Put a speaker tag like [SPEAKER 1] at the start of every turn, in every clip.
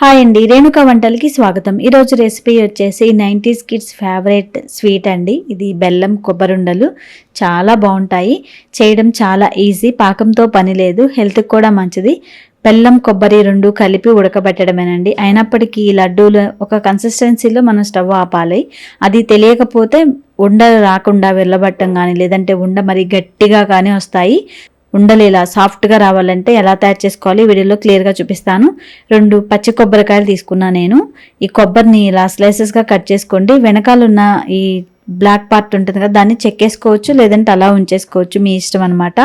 [SPEAKER 1] Hi అండి రేణుక వంటలకి స్వాగతం. ఈరోజు రెసిపీ వచ్చేసి నైంటీస్ కిడ్స్ ఫేవరెట్ స్వీట్ అండి. ఇది బెల్లం కొబ్బరుండలు. చాలా బాగుంటాయి. చేయడం చాలా ఈజీ పాకంతో పని లేదు హెల్త్కి కూడా మంచిది. బెల్లం కొబ్బరి రెండు కలిపి ఉడకబెట్టడమేనండి. అయినప్పటికీ ఈ లడ్డూలు ఒక కన్సిస్టెన్సీలో మనం స్టవ్ ఆపాలి. అది తెలియకపోతే ఉండ రాకుండా వెళ్ళబట్టం కానీ లేదంటే ఉండ మరి గట్టిగా కానీ వస్తాయి. ఉండలు ఇలా సాఫ్ట్గా రావాలంటే ఎలా తయారు చేసుకోవాలి వీడియోలో క్లియర్గా చూపిస్తాను. రెండు పచ్చి కొబ్బరికాయలు తీసుకున్నా నేను. ఈ కొబ్బరిని ఇలా స్లైసెస్గా కట్ చేసుకోండి. వెనకాలన్న ఈ బ్లాక్ పార్ట్ ఉంటుంది కదా దాన్ని చెక్కేసుకోవచ్చు లేదంటే అలా ఉంచేసుకోవచ్చు మీ ఇష్టం అనమాట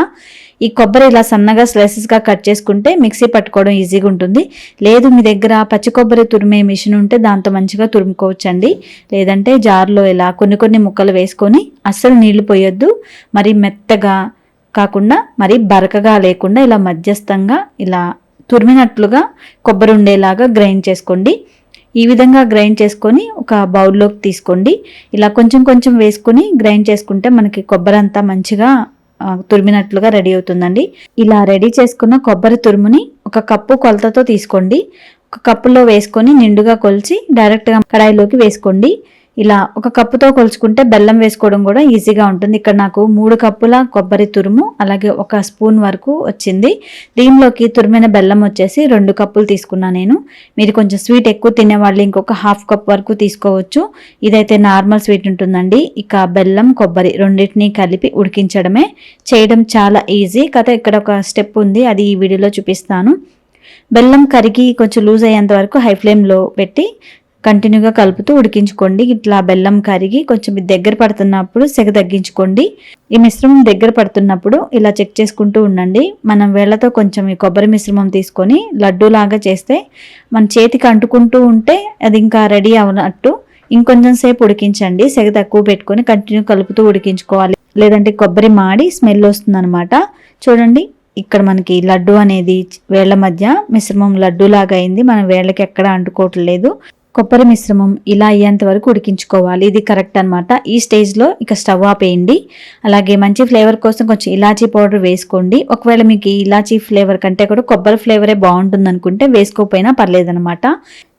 [SPEAKER 1] ఈ కొబ్బరి ఇలా సన్నగా స్లైసెస్గా కట్ చేసుకుంటే మిక్సీ పట్టుకోవడం ఈజీగా ఉంటుంది. లేదు మీ దగ్గర పచ్చి కొబ్బరి తురిమే మిషన్ ఉంటే దాంతో మంచిగా తురుముకోవచ్చు అండి లేదంటే జార్లో ఇలా కొన్ని కొన్ని ముక్కలు వేసుకొని అస్సలు నీళ్ళు పోయొద్దు. మరి మెత్తగా కాకుండా మరి బరకగా లేకుండా ఇలా మధ్యస్థంగా ఇలా తురిమినట్లుగా కొబ్బరి ఉండేలాగా గ్రైండ్ చేసుకోండి. ఈ విధంగా గ్రైండ్ చేసుకొని ఒక బౌల్లోకి తీసుకోండి. ఇలా కొంచెం కొంచెం వేసుకొని గ్రైండ్ చేసుకుంటే మనకి కొబ్బరి అంతా మంచిగా తురిమినట్లుగా రెడీ అవుతుందండి. ఇలా రెడీ చేసుకున్న కొబ్బరి తురుముని ఒక కప్పు కొలతతో తీసుకోండి. ఒక కప్పులో వేసుకొని నిండుగా కొలిచి డైరెక్ట్గా కడాయిలోకి వేసుకోండి. ఇలా ఒక కప్పుతో కొలుచుకుంటే బెల్లం వేసుకోవడం కూడా ఈజీగా ఉంటుంది. ఇక్కడ నాకు మూడు కప్పుల కొబ్బరి తురుము అలాగే ఒక స్పూన్ వరకు వచ్చింది. దీనిలోకి తురిమిన బెల్లం వచ్చేసి రెండు కప్పులు తీసుకున్నా నేను. మీరు కొంచెం స్వీట్ ఎక్కువ తినేవాళ్ళు ఇంకొక హాఫ్ కప్ వరకు తీసుకోవచ్చు. ఇదైతే నార్మల్ స్వీట్ ఉంటుందండి. ఇక బెల్లం కొబ్బరి రెండింటినీ కలిపి ఉడికించడమే. చేయడం చాలా ఈజీ. కథ ఇక్కడ ఒక స్టెప్ ఉంది. అది ఈ వీడియోలో చూపిస్తాను. బెల్లం కరిగి కొంచెం లూజ్ అయ్యేంత వరకు హై ఫ్లేమ్లో పెట్టి కంటిన్యూగా కలుపుతూ ఉడికించుకోండి. ఇట్లా బెల్లం కరిగి కొంచెం దగ్గర పడుతున్నప్పుడు సెగ తగ్గించుకోండి. ఈ మిశ్రమం దగ్గర పడుతున్నప్పుడు ఇలా చెక్ చేసుకుంటూ ఉండండి. మనం వేళ్ళతో కొంచెం ఈ కొబ్బరి మిశ్రమం తీసుకొని లడ్డూలాగా చేస్తే మన చేతికి అంటుకుంటూ ఉంటే అది ఇంకా రెడీ అవనట్టు ఇంకొంచెం సేపు ఉడికించండి. సెగ తక్కువ పెట్టుకొని కంటిన్యూ కలుపుతూ ఉడికించుకోవాలి. లేదంటే కొబ్బరి మాడి స్మెల్ వస్తుందన్నమాట. చూడండి ఇక్కడ మనకి లడ్డు అనేది వేళ్ళ మధ్య మిశ్రమం లడ్డూలాగా అయింది. మనం వేళ్ళకి ఎక్కడ అంటుకోవట్లేదు. కొబ్బరి మిశ్రమం ఇలా అయ్యేంత వరకు ఉడికించుకోవాలి. ఇది కరెక్ట్ అనమాట ఈ స్టేజ్లో ఇక స్టవ్ ఆపేయండి అలాగే మంచి ఫ్లేవర్ కోసం కొంచెం ఇలాచీ పౌడర్ వేసుకోండి. ఒకవేళ మీకు ఇలాచీ ఫ్లేవర్ కంటే కూడా కొబ్బరి ఫ్లేవరే బాగుంటుంది అనుకుంటే వేసుకోకపోయినా పర్లేదనమాట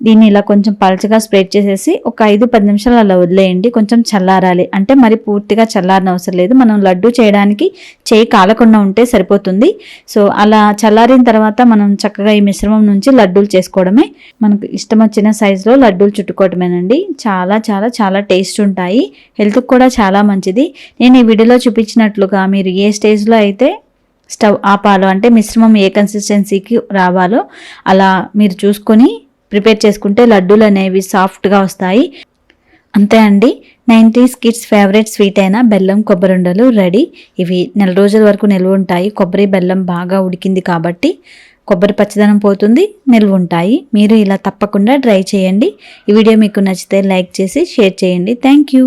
[SPEAKER 1] దీన్ని ఇలా కొంచెం పలచగా స్ప్రెడ్ చేసేసి ఒక ఐదు పది నిమిషాలు అలా వదిలేయండి. కొంచెం చల్లారాలి. అంటే మరి పూర్తిగా చల్లారని అవసరం లేదు. మనం లడ్డు చేయడానికి చేయి కాలకుండా ఉంటే సరిపోతుంది. సో అలా చల్లారిన తర్వాత మనం చక్కగా ఈ మిశ్రమం నుంచి లడ్డూలు చేసుకోవడమే. మనకు ఇష్టం వచ్చిన సైజులో లడ్డూలు చుట్టుకోవడమేనండి. చాలా చాలా చాలా టేస్ట్ ఉంటాయి. హెల్త్కి కూడా చాలా మంచిది. నేను ఈ వీడియోలో చూపించినట్లుగా మీరు ఏ స్టేజ్లో అయితే స్టవ్ ఆపాలో అంటే మిశ్రమం ఏ కన్సిస్టెన్సీకి రావాలో అలా మీరు చూసుకొని ప్రిపేర్ చేసుకుంటే లడ్డూలు అనేవి సాఫ్ట్గా వస్తాయి. అంతే అండి. నైంటీస్ కిడ్స్ ఫేవరెట్ స్వీట్ అయిన బెల్లం కొబ్బరి ఉండలు రెడీ. ఇవి నెల రోజుల వరకు నిల్వ ఉంటాయి. కొబ్బరి బెల్లం బాగా ఉడికింది కాబట్టి కొబ్బరి పచ్చదనం పోతుంది నిల్వ ఉంటాయి. మీరు ఇలా తప్పకుండా ట్రై చేయండి. ఈ వీడియో మీకు నచ్చితే లైక్ చేసి షేర్ చేయండి. Thank you.